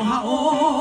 Oh, oh.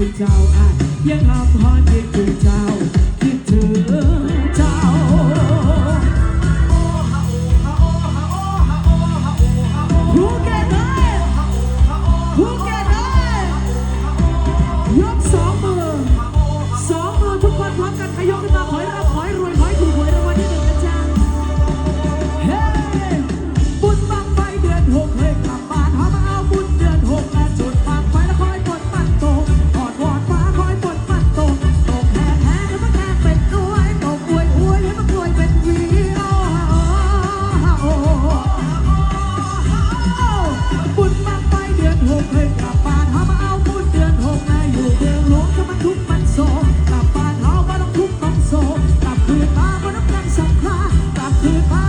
ถึงเจ้าอะยังห้ามทอนคิดถึงเจ้าคิดถึง goodbye.